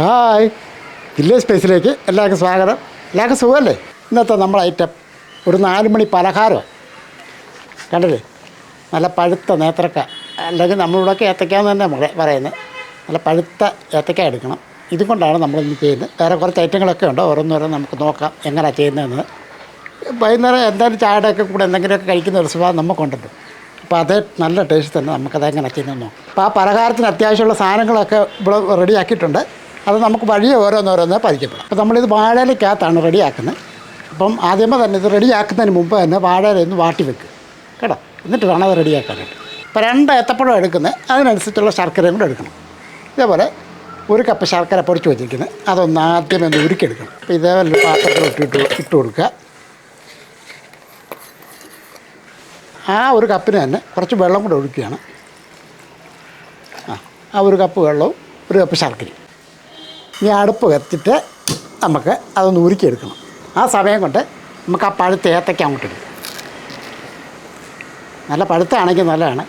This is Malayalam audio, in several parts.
ഹായ്. വില്ലേജ് സ്പേസിലേക്ക്? എല്ലാവർക്കും സ്വാഗതം. എല്ലാവർക്കും സുഖമല്ലേ? ഇന്നത്തെ നമ്മുടെ ഐറ്റം ഒരു നാലുമണി മണി പലഹാരമാണ് കണ്ടില്ലേ? നല്ല പഴുത്ത നേത്രക്ക. അല്ലെങ്കിൽ നമ്മളിവിടെയൊക്കെ ഏത്തക്കാന്ന് തന്നെ നമ്മളെ പറയുന്നത്. നല്ല പഴുത്ത ഏത്തക്ക എടുക്കണം. ഇതുകൊണ്ടാണ് നമ്മൾ ഇന്ന് ചെയ്യുന്നത്. വേറെ കുറച്ച് ഐറ്റങ്ങളൊക്കെ ഉണ്ട്. ഓരോന്നോരോ നമുക്ക് നോക്കാം എങ്ങനെയാണ് ചെയ്യുന്നതെന്ന്. വൈകുന്നേരം എന്തായാലും ചായയുടെയൊക്കെ കൂടെ എന്തെങ്കിലുമൊക്കെ കഴിക്കുന്ന ഒരു സ്വഭാവം നമുക്കുണ്ടല്ലോ. അപ്പോൾ അതേ നല്ല ടേസ്റ്റ് തന്നെ നമുക്കത് എങ്ങനെ ചെയ്യുന്നത് നോക്കാം. അപ്പോൾ ആ പലഹാരത്തിന് അത്യാവശ്യമുള്ള സാധനങ്ങളൊക്കെ ഇവിടെ റെഡിയാക്കിയിട്ടുണ്ട്. അത് നമുക്ക് വഴി ഓരോന്നോരോന്ന് പരിചയപ്പെടാം. അപ്പോൾ നമ്മളിത് വാഴയിലേക്കകത്താണ് റെഡിയാക്കുന്നത് അപ്പം ആദ്യമേ തന്നെ ഇത് റെഡിയാക്കുന്നതിന് മുമ്പ് തന്നെ വാഴയില ഒന്ന് വാട്ടി വെക്കുക കേട്ടോ? എന്നിട്ട് വേണം അത് റെഡിയാക്കാനായിട്ട്. ഇപ്പോൾ രണ്ട് ഏത്തപ്പഴം എടുക്കുന്നത് അതിനനുസരിച്ചുള്ള ശർക്കരയും കൂടെ എടുക്കണം. ഇതേപോലെ ഒരു കപ്പ് ശർക്കര പൊടിച്ച് വെച്ചിരിക്കുന്നത് അതൊന്ന് ആദ്യം ഒന്ന് ഉരുക്കിയെടുക്കണം. അപ്പോൾ ഇതേപോലെ പാത്രത്തിൽ ഇട്ടിട്ട് ഇട്ട് കൊടുക്കുക ആ ഒരു കപ്പിന് തന്നെ കുറച്ച് വെള്ളം കൂടെ ഒഴിക്കുകയാണ്. ആ ആ ഒരു കപ്പ് വെള്ളവും ഒരു കപ്പ് ശർക്കരയും. ഇനി അടുപ്പ് കത്തിട്ട് നമുക്ക് അതൊന്ന് ഉരുക്കിയെടുക്കണം. ആ സമയം കൊണ്ട് നമുക്ക് ആ പഴുത്ത ഏത്തയ്ക്ക അങ്ങോട്ട് ഇടും. നല്ല പഴുത്താണെങ്കിൽ നല്ലതാണ്.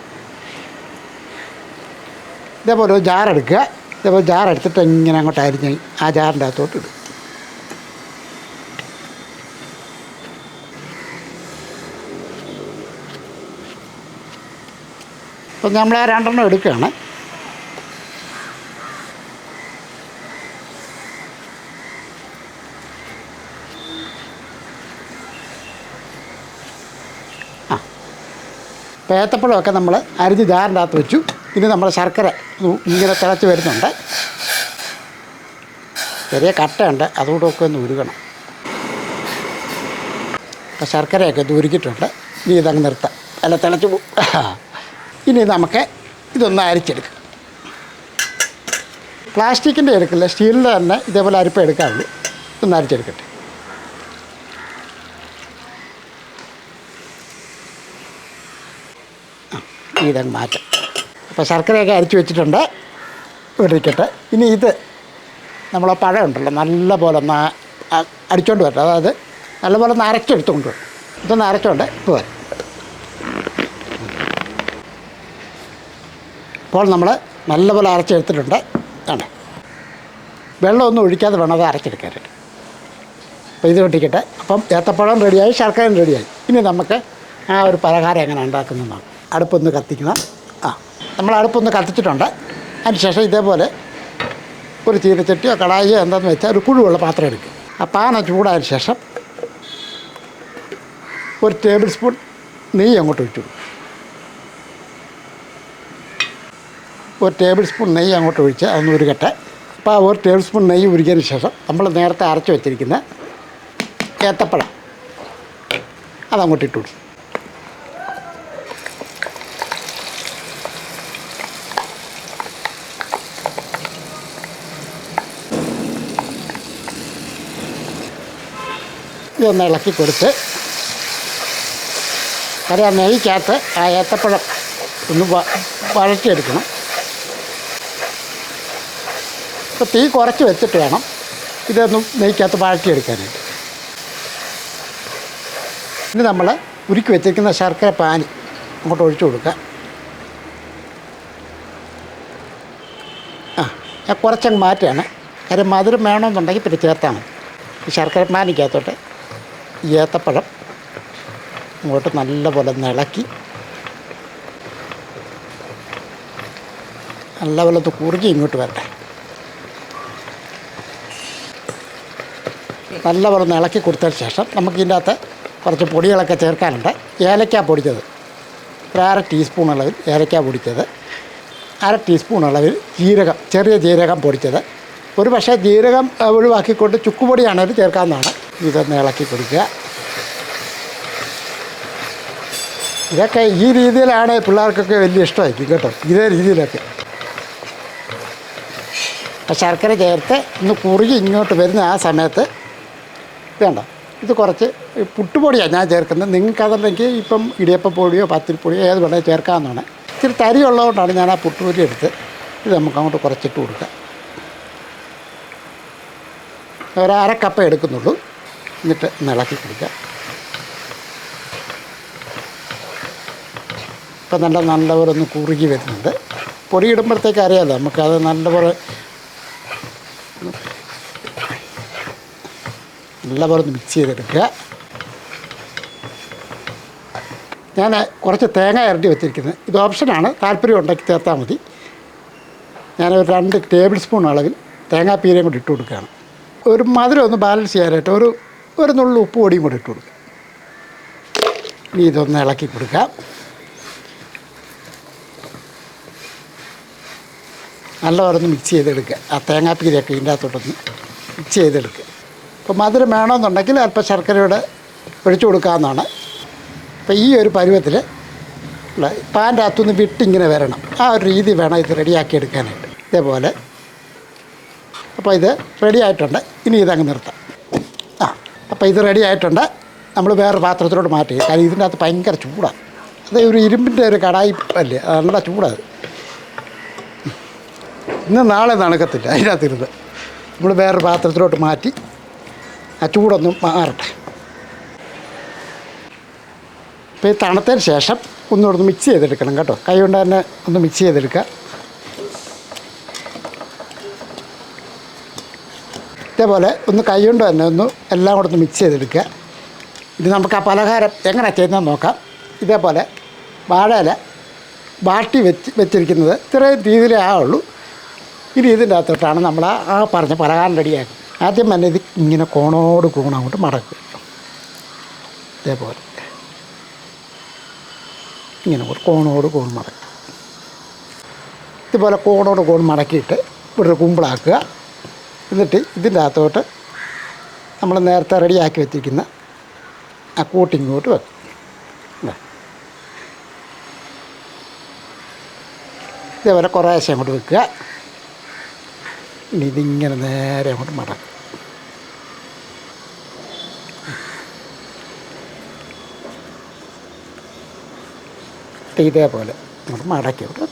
ഇതേപോലെ ഒരു ജാറെടുക്കുക ഇതേപോലെ ജാറെടുത്തിട്ട് ഇങ്ങനെ അങ്ങോട്ട് അരിഞ്ഞ് ആ ജാറിന്റെ അകത്തോട്ട് ഇടും. അപ്പം നമ്മൾ ആ രണ്ടെണ്ണം എടുക്കുകയാണ്. അപ്പോൾ ഏത്തപ്പഴമൊക്കെ നമ്മൾ അരിഞ്ഞ് ജാറിന്റെ അകത്ത് വെച്ചു. ഇനി നമ്മൾ ശർക്കര ഇങ്ങനെ തിളച്ച് വരുന്നുണ്ട്. ചെറിയ കട്ടയുണ്ട്. അതുകൂടെയൊക്കെ ഒന്ന് ഉരുകണം. അപ്പോൾ ശർക്കരയൊക്കെ ഇത് ഉരുക്കിയിട്ടുണ്ട് ഇനി ഇതങ്ങ് നിർത്താം. അല്ല തിളച്ച് ഇനി നമുക്ക് ഇതൊന്ന് അരിച്ചെടുക്കാം. പ്ലാസ്റ്റിക്കിന്റെ എടുക്കില്ല സ്റ്റീലിന്റെ തന്നെ ഇതേപോലെ അരിപ്പ് എടുക്കാറുള്ളൂ. ഇതൊന്ന് അരിച്ചെടുക്കട്ടെ. ഇനി ഇതങ്ങ് മാറ്റാം. അപ്പോൾ ശർക്കരയൊക്കെ അരിച്ചു വെച്ചിട്ടുണ്ട്. ഇരിക്കട്ടെ ഇനി ഇത് നമ്മളെ പഴം ഉണ്ടല്ലോ നല്ല പോലെ ഒന്ന് അടിച്ചോണ്ട് വരട്ടെ. അതായത് നല്ലപോലെ ഒന്ന് അരച്ചെടുത്തുകൊണ്ട് വരും ഇതൊന്ന് അരച്ചോണ്ട് ഇപ്പോൾ വരും. ഇപ്പോൾ നമ്മൾ നല്ലപോലെ അരച്ചെടുത്തിട്ടുണ്ട്. ആണ് വെള്ളമൊന്നും ഒഴിക്കാതെ വേണം അത് അരച്ചെടുക്കാനായിട്ട്. അപ്പോൾ ഇത് വെട്ടിക്കട്ടെ അപ്പം ഏത്തപ്പഴം റെഡിയായി ശർക്കരയും റെഡിയായി ഇനി നമുക്ക് ആ ഒരു പലഹാരം എങ്ങനെ ഉണ്ടാക്കുന്നതെന്നാണ് അടുപ്പൊന്ന് കത്തിക്കണം ആ നമ്മൾ അടുപ്പൊന്ന് കത്തിച്ചിട്ടുണ്ട്. അതിനുശേഷം ഇതേപോലെ ഒരു ചീനച്ചട്ടിയോ കടായിയോ എന്താണെന്ന് വെച്ചാൽ ഒരു പുഴുവുള്ള പാത്രം എടുക്കുക ആ പാന ചൂടായ ശേഷം ഒരു ടേബിൾ സ്പൂൺ നെയ്യ് അങ്ങോട്ട് ഒഴിച്ചു ഒരു ടേബിൾ സ്പൂൺ നെയ്യ് അങ്ങോട്ട് ഒഴിച്ച് അതൊന്ന് ഉരുകട്ടെ. അപ്പോൾ ആ ഒരു ടേബിൾ സ്പൂൺ നെയ്യ് ഉരുകിയതിന് ശേഷം നമ്മൾ നേരത്തെ അരച്ച് വെച്ചിരിക്കുന്ന ഏത്തപ്പഴം. അതങ്ങോട്ട് ഇട്ട് ഇതൊന്ന് ഇളക്കി കൊടുത്ത് അത് ആ നെയ്ക്കകത്ത് ആ ഏത്തപ്പഴം ഒന്ന് വഴറ്റിയെടുക്കണം. അപ്പോൾ തീ കുറച്ച് വെച്ചിട്ട് വേണം ഇതൊന്ന് നെയ്ക്കകത്ത് വഴറ്റിയെടുക്കാനായിട്ട്. ഇനി നമ്മൾ ഉരുക്കി വെച്ചിരിക്കുന്ന ശർക്കര പാനി അങ്ങോട്ട് ഒഴിച്ചു കൊടുക്കുക ആ ഞാൻ കുറച്ചങ്ങ് മാറ്റുകയാണ്. കാര്യം മധുരം വേണമെന്നുണ്ടെങ്കിൽ പിന്നെ ചേർത്താൽ മതി. ശർക്കര പാനിക്കകത്തോട്ട് ഏത്തപ്പഴം ഇങ്ങോട്ട് നല്ലപോലെ നിളക്കി നല്ലപോലെ കുറുകി ഇങ്ങോട്ട് വരട്ടെ. നല്ലപോലെ ഇളക്കി കൊടുത്തതിന് ശേഷം നമുക്ക് ഇതിന്റെ അകത്ത് കുറച്ച് പൊടികളൊക്കെ ചേർക്കാനുണ്ട്. ഏലക്ക പൊടിച്ചത് ഒരു അര ടീസ്പൂൺ അളവിൽ ഏലക്ക പൊടിച്ചത്. അര ടീസ്പൂൺ അളവിൽ ജീരകം ചെറിയ ജീരകം പൊടിച്ചത്. ഒരു പക്ഷേ ജീരകം ഒഴിവാക്കിക്കൊണ്ട് ചുക്കുപൊടിയാണെങ്കിൽ ചേർക്കാവുന്നതാണ്. ഇതൊന്ന് ഇളക്കി കൊടുക്കുക. ഇതൊക്കെ ഈ രീതിയിലാണ് പിള്ളേർക്കൊക്കെ വലിയ ഇഷ്ടമായിരിക്കും കേട്ടോ ഇതേ രീതിയിലൊക്കെ. ശർക്കര ചേർത്ത് ഒന്ന് കുറുകി ഇങ്ങോട്ട് വരുന്ന ആ സമയത്ത് വേണ്ട ഇത് കുറച്ച് പുട്ടുപൊടിയാണ് ഞാൻ ചേർക്കുന്നത്. നിങ്ങൾക്കതല്ലെങ്കിൽ ഇപ്പം ഇടിയപ്പപ്പൊടിയോ പത്തിരിപ്പൊടിയോ ഏത് വേണേൽ ചേർക്കാമെന്നാണ് ഇച്ചിരി തരി ഉള്ളതുകൊണ്ടാണ് ഞാൻ ആ പുട്ടുപൊടി എടുത്ത് ഇത് നമുക്ക് അങ്ങോട്ട് കുറച്ചിട്ട് കൊടുക്കാം ഒരു അര കപ്പ എടുക്കുന്നുള്ളൂ. എന്നിട്ട് ഇളക്കി കൊടുക്കുക. ഇപ്പം നല്ല നല്ലപോലെ ഒന്ന് കുറുകി വരുന്നുണ്ട്. പൊടിയിടുമ്പോഴത്തേക്ക് അറിയാമല്ലോ നമുക്കത് നല്ലപോലെ നല്ലപോലെ ഒന്ന് മിക്സ് ചെയ്തെടുക്കുക. ഞാൻ കുറച്ച് തേങ്ങ ഇരട്ടി വെച്ചിരിക്കുന്നത് ഇത് ഓപ്ഷനാണ് താല്പര്യം ഉണ്ടാക്കി ചേർത്താൽ മതി. ഞാൻ ഒരു രണ്ട് ടേബിൾ സ്പൂൺ അളവിൽ തേങ്ങാപ്പീരയും കൂടി ഇട്ട് കൊടുക്കുകയാണ്. ഒരു മധുരം ഒന്ന് ബാലൻസ് ചെയ്യാനായിട്ട് ഒരു ഒരു നുള്ളു ഉപ്പ് പൊടിയും കൂടി ഇട്ട് കൊടുക്കാം. ഇനി ഇതൊന്ന് ഇളക്കി കൊടുക്കാം. നല്ലവരൊന്ന് മിക്സ് ചെയ്തെടുക്കുക. ആ തേങ്ങാപ്പീരൊക്കെ ഇതിന്റെ അകത്തോട്ടൊന്ന് മിക്സ് ചെയ്തെടുക്കുക. അപ്പോൾ മധുരം വേണമെന്നുണ്ടെങ്കിൽ അല്പം ശർക്കരയുടെ ഒഴിച്ചു കൊടുക്കാമെന്നാണ് അപ്പോൾ ഈ ഒരു പരുവത്തിൽ പാന്റെ അകത്തുനിന്ന് വിട്ടിങ്ങനെ വരണം. ആ ഒരു രീതി വേണം ഇത് റെഡിയാക്കി എടുക്കാനായിട്ട്. ഇതേപോലെ. അപ്പോൾ ഇത് റെഡി ആയിട്ടുണ്ട് ഇനി ഇതങ്ങ് നിർത്താം. അപ്പോൾ ഇത് റെഡി ആയിട്ടുണ്ട്. നമ്മൾ വേറെ പാത്രത്തിലോട്ട് മാറ്റി. കാര്യം ഇതിന്റെ അകത്ത് ഭയങ്കര ചൂടാണ് അത് ഒരു ഇരുമ്പിന്റെ ഒരു കടായി അല്ലേ? നല്ല ചൂടാണ് ഇന്ന് നാളെ നടക്കത്തില്ല അതിനകത്തിരുന്ന്. നമ്മൾ വേറെ പാത്രത്തിലോട്ട് മാറ്റി. ആ ചൂടൊന്നും മാറട്ടെ. അപ്പോൾ ഈ തണുത്തതിന് ശേഷം ഒന്നുകൂടെ ഒന്ന് മിക്സ് ചെയ്തെടുക്കണം കേട്ടോ. കൈ കൊണ്ട് തന്നെ ഒന്ന് മിക്സ് ചെയ്തെടുക്കുക. ഇതേപോലെ ഒന്ന് കൈ കൊണ്ട് തന്നെ ഒന്ന് എല്ലാം കൂടെ ഒന്ന് മിക്സ് ചെയ്തെടുക്കുക. ഇത് നമുക്ക് ആ പലഹാരം എങ്ങനെ ചെയ്യുന്നതെന്ന് നോക്കാം. ഇതേപോലെ വാഴയില വാട്ടി വെച്ച് വെച്ചിരിക്കുന്നത് ഇത്രയും രീതിയിലേ ആവുള്ളൂ. ഇനി ഇതിന്റെ അകത്തോട്ടാണ് നമ്മൾ ആ പറഞ്ഞ പലഹാരം റെഡിയാക്കുക. ആദ്യം തന്നെ ഇത് ഇങ്ങനെ കോണോട് കോണങ്ങോട്ട് മടക്കുക ഇതേപോലെ. ഇങ്ങനെ ഒരു കോണോട് കോൺ മടക്കുക ഇതുപോലെ കോണോട് കോൺ മടക്കിയിട്ട് ഇവിടെ കുമ്പിളാക്കുക. എന്നിട്ട് ഇതിന്റെ അകത്തോട്ട് നമ്മൾ നേരത്തെ റെഡിയാക്കി വെച്ചിരിക്കുന്ന ആ കൂട്ടിങ്ങോട്ട് വെക്കും. ഇതാ. ഇതേപോലെ കുറേശ്ശെ അങ്ങോട്ട് വെക്കുക. ഇനി ഇതിങ്ങനെ നേരെ അങ്ങോട്ട് മടക്കും ഇത് ഇതേപോലെ അങ്ങോട്ട് മടക്കി വെക്കുക.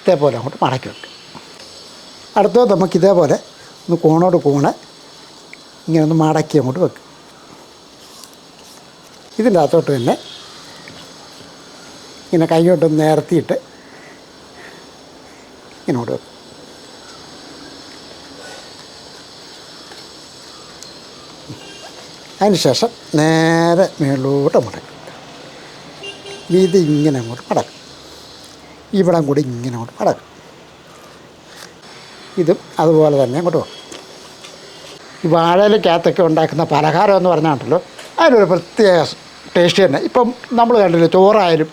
ഇതേപോലെ അങ്ങോട്ട് മടക്കി വെക്കുക. അടുത്തത് നമുക്ക് ഇതേപോലെ ഒന്ന് കോണോട് കോണ് ഇങ്ങനെ ഒന്ന് മടക്കി അങ്ങോട്ട് വെക്കും. ഇതിന്റെ അകത്തോട്ട് തന്നെ ഇങ്ങനെ കൈയോട്ട് നേർത്തിയിട്ട് ഇങ്ങോട്ട് വെക്കും. അതിന് ശേഷം നേരെ മേളോട്ട് മടക്കും. ഇത് ഇങ്ങനെ അങ്ങോട്ട് മടക്കും. ഇവിടം കൂടി ഇങ്ങനെ അങ്ങോട്ട് മടക്കും. ഇതും അതുപോലെ തന്നെ പോകും ഈ വാഴയിലക്കകത്തൊക്കെ ഉണ്ടാക്കുന്ന പലഹാരം എന്ന് പറഞ്ഞാണ്ടല്ലോ അതിനൊരു പ്രത്യേക ടേസ്റ്റ് തന്നെ. ഇപ്പം നമ്മൾ കണ്ടില്ലേ ചോറായാലും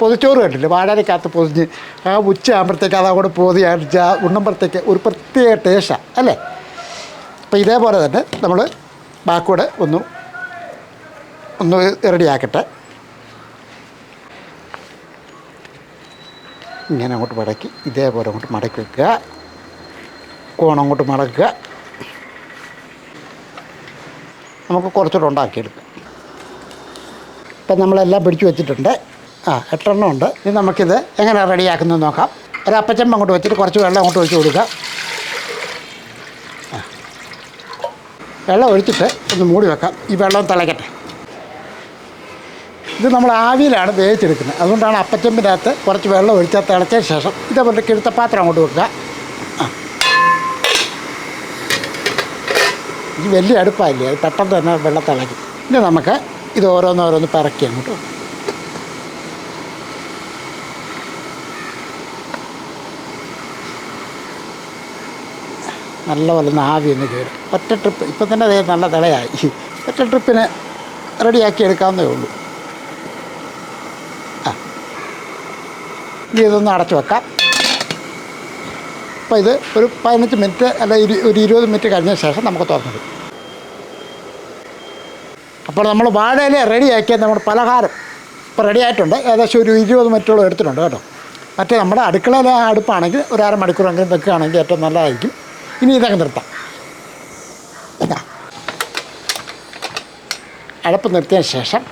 പൊതിച്ചോറ് കണ്ടില്ലേ വാഴയിലക്കകത്ത് പൊതിഞ്ഞ് ആ ഉച്ച ആകുമ്പോഴത്തേക്ക് അതങ്ങോട്ട് പൊതി അടിച്ച ഉണ്ണുമ്പോഴത്തേക്ക് ഒരു പ്രത്യേക ടേസ്റ്റാണ് അല്ലേ? അപ്പോൾ ഇതേപോലെ തന്നെ നമ്മൾ ബാക്കൂടെ ഒന്ന് ഒന്ന് റെഡിയാക്കട്ടെ. ഇങ്ങനെ അങ്ങോട്ട് മടക്കി ഇതേപോലെ അങ്ങോട്ട് മടക്കി വെക്കുക. കോണം അങ്ങോട്ട് മടക്കുക. നമുക്ക് കുറച്ചുകൂടെ ഉണ്ടാക്കിയെടുക്കാം. ഇപ്പം നമ്മളെല്ലാം പിടിച്ചു വെച്ചിട്ടുണ്ട്. ആ എട്ടെണ്ണം ഉണ്ട്. ഇനി നമുക്കിത് എങ്ങനെ റെഡിയാക്കുന്നത് നോക്കാം. ഒരു അപ്പച്ചമ്പ് അങ്ങോട്ട് വെച്ചിട്ട് കുറച്ച് വെള്ളം അങ്ങോട്ട് ഒഴിച്ച് കൊടുക്കുക. വെള്ളം ഒഴിച്ചിട്ട് ഒന്ന് മൂടി വെക്കാം. ഈ വെള്ളം തിളയ്ക്കട്ടെ. ഇത് നമ്മൾ ആവിയിലാണ് വേവിച്ചെടുക്കുന്നത്. അതുകൊണ്ടാണ് അപ്പച്ചമ്പിന്റെ അകത്ത് കുറച്ച് വെള്ളം ഒഴിച്ചാൽ തിളച്ചതിന് ശേഷം ഇതേപോലെ കിഴുത്ത പാത്രം അങ്ങോട്ട് വെക്കുക. ഇത് വലിയ അടുപ്പായില്ലേ? അത് പെട്ടെന്ന് തന്നെ വെള്ളം തിളയ്ക്കും. ഇനി നമുക്ക് ഇത് ഓരോന്നോരോന്ന് പിറക്കി അങ്ങോട്ട് നല്ലപോലെ ഒന്ന് ആവി ഒന്ന് കയറും. ഒറ്റ ട്രിപ്പ്. ഇപ്പം തന്നെ അതേ നല്ല തിളയായി. ഒറ്റ ട്രിപ്പിന് റെഡിയാക്കി എടുക്കാവുന്നേ ഉള്ളൂ. ഇതൊന്ന് അടച്ചു വെക്കാം. അപ്പോൾ ഇത് ഒരു പതിനഞ്ച് മിനിറ്റ് അല്ല ഒരു ഇരുപത് മിനിറ്റ് കഴിഞ്ഞ ശേഷം നമുക്ക് തുറന്നിടും അപ്പോൾ നമ്മൾ വാഴയില റെഡിയാക്കിയ നമ്മുടെ പലഹാരം. ഇപ്പോൾ റെഡി ആയിട്ടുണ്ട്. ഏകദേശം ഒരു ഇരുപത് മിനിറ്റോളം എടുത്തിട്ടുണ്ട് കേട്ടോ. മറ്റേ നമ്മുടെ അടുക്കളയിലെ അടുപ്പാണെങ്കിൽ ഒരു അര മണിക്കൂറെങ്കിലും വെക്കുകയാണെങ്കിൽ ഏറ്റവും നല്ലതായിരിക്കും. ഇനി ഇതങ്ങ് നിർത്താം. അടുപ്പ് നിർത്തിയതിന് ശേഷം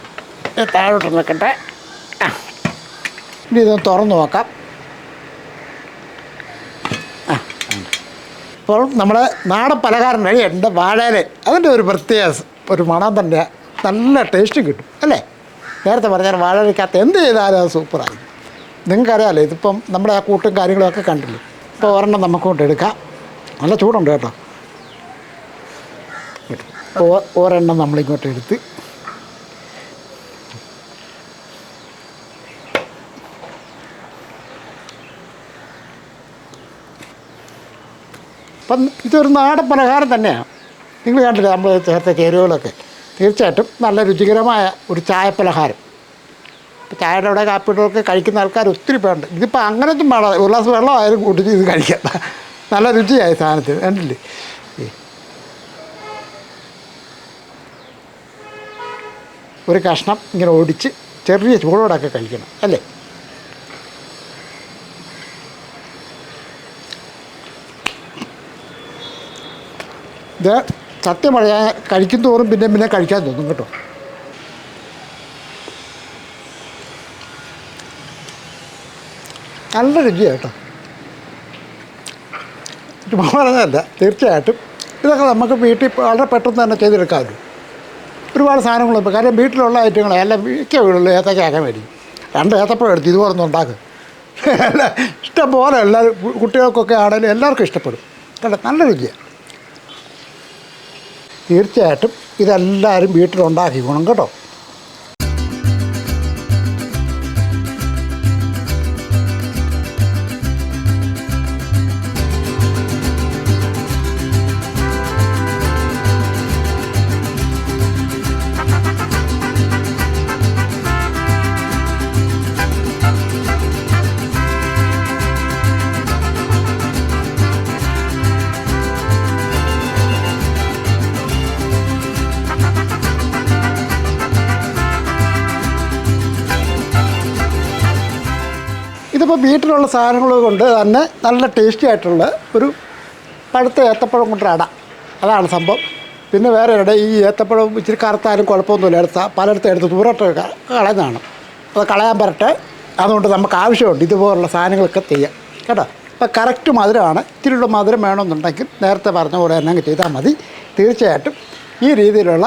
താഴോട്ട് നിൽക്കട്ടെ ഇനി ഇതൊന്ന് തുറന്ന് നോക്കാം. അപ്പോൾ നമ്മുടെ നാടൻ പലഹാരം എന്റെ വാഴയില. അതിന്റെ ഒരു പ്രത്യേക ഒരു മണം തന്നെ നല്ല ടേസ്റ്റ് കിട്ടും അല്ലേ? നേരത്തെ പറഞ്ഞാൽ വാഴയിലക്കകത്ത് എന്ത് ചെയ്താലും അത് സൂപ്പറായി നിങ്ങൾക്കറിയാമല്ലോ ഇതിപ്പം നമ്മുടെ ആ കൂട്ടും കാര്യങ്ങളൊക്കെ കണ്ടില്ലേ? ഇപ്പോൾ ഒരെണ്ണം നമുക്ക് കൊണ്ട് എടുക്കാം. നല്ല ചൂടുണ്ട് കേട്ടോ. ഓരെണ്ണം നമ്മളിങ്ങോട്ട് എടുത്ത് അപ്പം ഇതൊരു നാടൻ പലഹാരം തന്നെയാണ് നിങ്ങൾ കണ്ടില്ലേ നമ്മൾ ചേർത്ത ചേരുവകളൊക്കെ. തീർച്ചയായിട്ടും നല്ല രുചികരമായ ഒരു ചായ പലഹാരം ഇപ്പം ചായയുടെ കൂടെ കാപ്പിയുടെ കഴിക്കുന്ന ആൾക്കാർ ഒത്തിരി പേരുണ്ട്. ഇതിപ്പോൾ അങ്ങനത്തും വേണം ഒരു ഗ്ലാസ് വെള്ളം ആയാലും കൂട്ടിച്ച് ഇത് കഴിക്കാം. നല്ല രുചിയായ സാധനത്തിന്. കണ്ടില്ലേ? ഒരു കഷ്ണം ഇങ്ങനെ ഓടിച്ച് ചെറിയ ചൂടോടൊക്കെ കഴിക്കണം. അല്ലേ? ഇത് സത്യം പറയാൻ കഴിക്കും തോറും പിന്നെ പിന്നെ കഴിക്കാൻ തോന്നും കേട്ടോ. നല്ല രുചിയാണ് കേട്ടോ. ചുമ്മാ പറഞ്ഞതല്ല തീർച്ചയായിട്ടും. ഇതൊക്കെ നമുക്ക് വീട്ടിൽ വളരെ പെട്ടെന്ന് തന്നെ ചെയ്തെടുക്കാമല്ലോ. ഒരുപാട് സാധനങ്ങളുണ്ട്. കാര്യം വീട്ടിലുള്ള ഐറ്റങ്ങൾ എല്ലാം മിക്ക വീടുകളിൽ ഏത്തക്കാക്കാൻ മേടിക്കും രണ്ട് ഏത്തപ്പഴം എടുത്ത് ഇതുപോലൊന്നും ഉണ്ടാക്കും. ഇഷ്ടം പോലെ എല്ലാവരും കുട്ടികൾക്കൊക്കെ ആണെങ്കിലും എല്ലാവർക്കും ഇഷ്ടപ്പെടും. കേട്ടോ നല്ല രുചിയാണ് തീർച്ചയായിട്ടും ഇതെല്ലാവരും വീട്ടിലുണ്ടാക്കി ഗുണം കേട്ടോ. ഇതിപ്പോൾ വീട്ടിലുള്ള സാധനങ്ങൾ കൊണ്ട് തന്നെ നല്ല ടേസ്റ്റി ആയിട്ടുള്ള ഒരു പഴുത്ത ഏത്തപ്പഴം കൊണ്ട് അട. അതാണ് സംഭവം. പിന്നെ വേറെ ഇവിടെ ഈ ഏത്തപ്പഴം ഇച്ചിരി കറുത്താലും കുഴപ്പമൊന്നുമില്ല. എടുത്ത പലയിടത്തും എടുത്ത് ദൂരോട്ട് കളയുന്നതാണ് അത് കളയാൻ പറ്റട്ടെ. അതുകൊണ്ട് നമുക്ക് ആവശ്യമുണ്ട് ഇതുപോലുള്ള സാധനങ്ങളൊക്കെ ചെയ്യാം കേട്ടോ? അപ്പോൾ കറക്റ്റ് മധുരമാണ്. ഇത്തിരിയുള്ള മധുരം വേണമെന്നുണ്ടെങ്കിൽ നേരത്തെ പറഞ്ഞ പോലെ തന്നെ ചെയ്താൽ മതി. തീർച്ചയായിട്ടും ഈ രീതിയിലുള്ള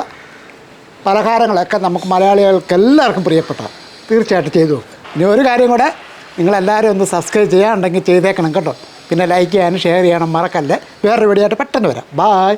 പലഹാരങ്ങളൊക്കെ നമുക്ക് മലയാളികൾക്ക് എല്ലാവർക്കും പ്രിയപ്പെട്ടതാണ്. തീർച്ചയായിട്ടും ചെയ്തു നോക്കുക ഇനി ഒരു കാര്യം കൂടെ നിങ്ങളെല്ലാവരും ഒന്ന് സബ്സ്ക്രൈബ് ചെയ്യാനുണ്ടെങ്കിൽ ചെയ്തേക്കണം കേട്ടോ. പിന്നെ ലൈക്ക് ചെയ്യാനും ഷെയർ ചെയ്യാനും മറക്കല്ലേ. വേറൊരു വീഡിയോ ആയിട്ട് പെട്ടെന്ന് വരാം. ബായ്